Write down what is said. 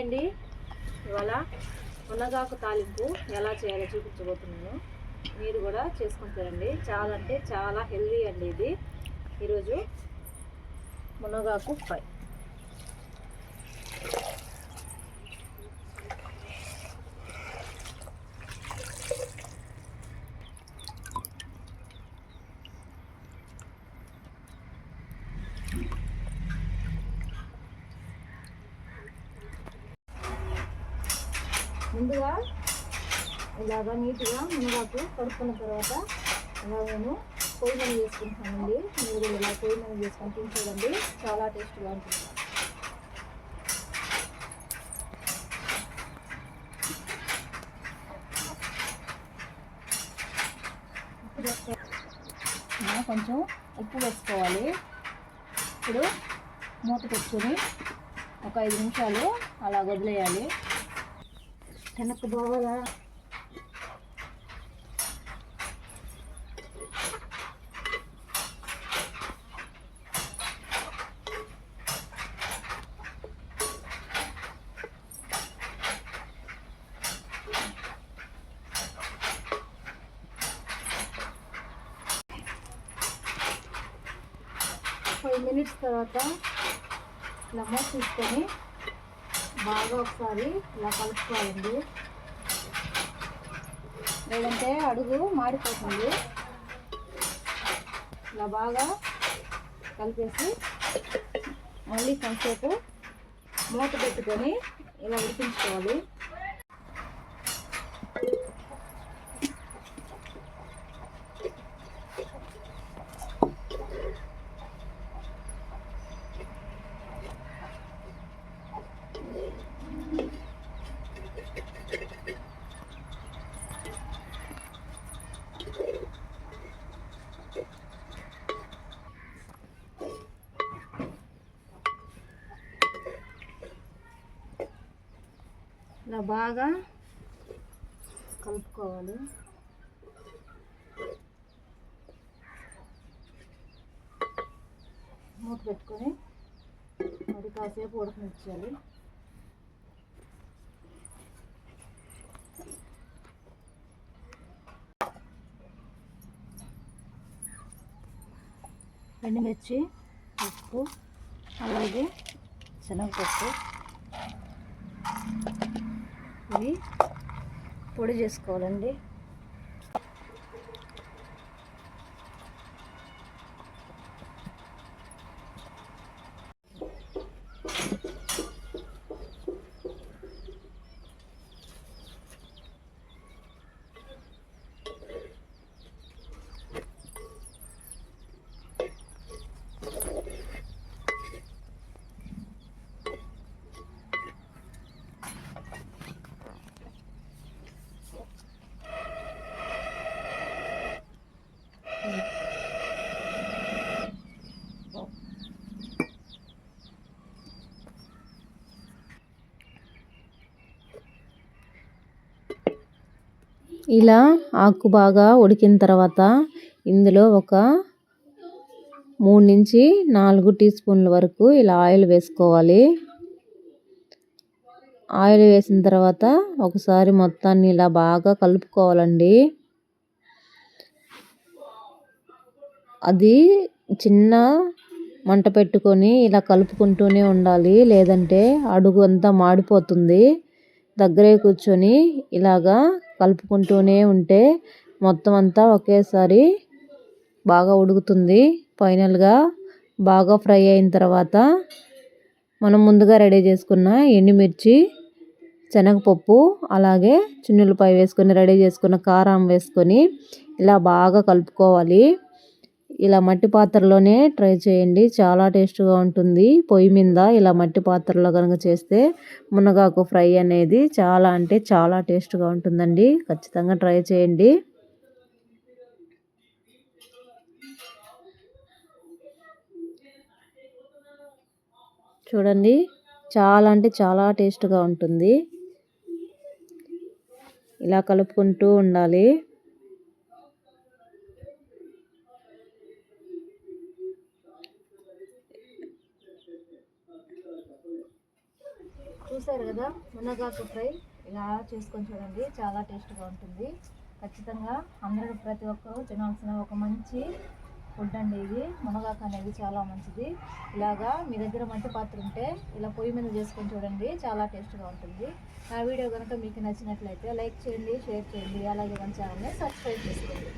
Hi అండి ఇవాళ మునగాకు తాలింపు ఎలా చేయాలో చూపించబోతున్నాను. మీరు కూడా చేసుకుంటారండి చాలా అంటే చాలా హెల్దీ అండి ఇది. ఈరోజు మునగాకు ఫ్రై. ముందుగా ఇలాగా నీట్గా మునగాకు కడుక్కున్న తర్వాత ఇలా మేము పొయ్యి మీద మీరు ఇలా పొయ్యి మీద చేసుకొని తింటుందండి చాలా టేస్ట్గా ఉంటుంది. కొంచెం ఉప్పు వేసుకోవాలి. ఇప్పుడు మూత పెట్టుకొని ఒక ఐదు నిమిషాలు అలా వదిలేయాలి. వెనక్కి పోవాలా? ఫైవ్ మినిట్స్ తర్వాత ఇలా తీసుకొని బాగా ఒకసారి ఇలా కలుపుకోవాలండి. లేదంటే అడుగు మాడిపోతుంది ఇలా బాగా కలిపేసి మళ్ళీ కొంచెంసేపు మూత పెట్టుకొని ఇలా ఉడికించుకోవాలి. ఇలా బాగా కలుపుకోవాలి. మూత పెట్టుకొని మరి కాసేపు ఉడకనిచ్చాలి ఎండుమిర్చి ఉప్పు అలాగే శనగపప్పు. ఇవి పొడి చేసుకోవాలండి. ఇలా ఆకు బాగా ఉడికిన తర్వాత ఇందులో ఒక మూడు నుంచి నాలుగు టీ స్పూన్ల వరకు ఇలా ఆయిల్ వేసుకోవాలి. ఆయిల్ వేసిన తర్వాత ఒకసారి మొత్తాన్ని ఇలా బాగా కలుపుకోవాలండి. అది చిన్న మంట పెట్టుకొని ఇలా కలుపుకుంటూనే ఉండాలి. లేదంటే అడుగు అంతా మాడిపోతుంది. దగ్గరే కూర్చొని ఇలాగా కలుపుకుంటూనే ఉంటే మొత్తం అంతా ఒకేసారి బాగా ఉడుకుతుంది. ఫైనల్గా బాగా ఫ్రై అయిన తర్వాత మనం ముందుగా రెడీ చేసుకున్న ఎండుమిర్చి శనగపప్పు అలాగే చిన్నులపాయ వేసుకొని రెడీ చేసుకున్న కారం వేసుకొని ఇలా బాగా కలుపుకోవాలి. ఇలా మట్టి పాత్రలోనే ట్రై చేయండి. చాలా టేస్ట్గా ఉంటుంది. పొయ్యి మీద ఇలా మట్టి పాత్రలో కనుక చేస్తే మునగాకు ఫ్రై అనేది చాలా అంటే చాలా టేస్ట్గా ఉంటుందండి. ఖచ్చితంగా ట్రై చేయండి. చూడండి. చాలా అంటే చాలా టేస్ట్గా ఉంటుంది. ఇలా కలుపుకుంటూ ఉండాలి. చూసారు కదా మునగాకు ఫ్రై. ఇలా చేసుకొని చూడండి చాలా టేస్ట్గా ఉంటుంది. ఖచ్చితంగా అందరూ ప్రతి ఒక్కరూ తినాల్సిన ఒక మంచి ఫుడ్ అండి ఇది. మునగాకు అనేది చాలా మంచిది. ఇలాగా మీ దగ్గర మట్టి పాత్ర ఉంటే ఇలా పొయ్యి మీద చేసుకొని చూడండి చాలా టేస్ట్గా ఉంటుంది. నా వీడియో కనుక మీకు నచ్చినట్లయితే లైక్ చేయండి షేర్ చేయండి అలాగే మన ఛానల్ని సబ్స్క్రైబ్ చేసుకోండి.